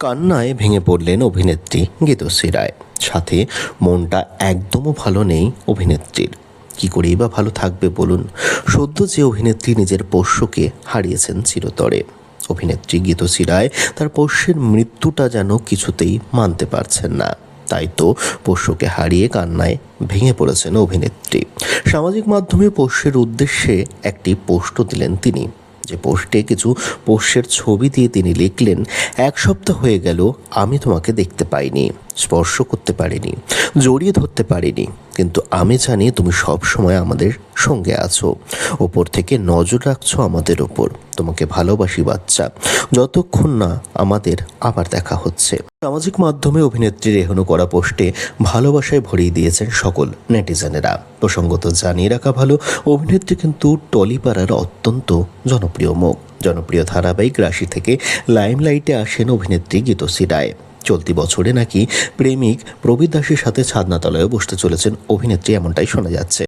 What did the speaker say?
কান্নায় ভেঙে পড়লেন অভিনেত্রী গীতশ্রী রায়। সাথে মনটা একদমও ভালো নেই অভিনেত্রীর। কি করেই বা ভালো থাকবে বলুন? সদ্য যে অভিনেত্রী নিজের পোষ্যকে হারিয়েছেন চিরতরে। অভিনেত্রী গীতশ্রী রায় তার পোষ্যের মৃত্যুটা যেন কিছুতেই মানতে পারছেন না। তাই তো পোষ্যকে হারিয়ে কান্নায় ভেঙে পড়েছেন অভিনেত্রী। সামাজিক মাধ্যমে পোষ্যের উদ্দেশ্যে একটি পোস্ট দিলেন তিনি। যে পোস্টে কিছু পোষ্যের ছবি দিয়ে তিনি লিখলেন, এক সপ্তাহ হয়ে গেল, আমি তোমাকে দেখতে পাইনি। স্পর্শ করতে পারিনি, জড়িয়ে ধরতে পারিনি। কিন্তু আমি জানি তুমি সব সময় আমাদের সঙ্গে আছো। ওপর থেকে নজর রাখছো আমাদের ওপর। তোমাকে ভালোবাসি, বাচ্চা। যতক্ষণ না আমাদের আবার দেখা হচ্ছে। সামাজিক মাধ্যমে অভিনেত্রীর এহনো করা পোস্টে ভালোবাসায় ভরিয়ে দিয়েছেন সকল নেটিজেনেরা। প্রসঙ্গত জানিয়ে রাখা ভালো, অভিনেত্রী কিন্তু টলিপাড়ার অত্যন্ত জনপ্রিয় মুখ। জনপ্রিয় ধারাবাহিক রাশি থেকে লাইমলাইটে আসেন অভিনেত্রী গীতশ্রী রায়। চলতি বছরে নাকি প্রেমিক প্রবীর দাসের সাথে ছাদনাতলায়ও বসতে চলেছেন অভিনেত্রী এমনটাই শোনা যাচ্ছে।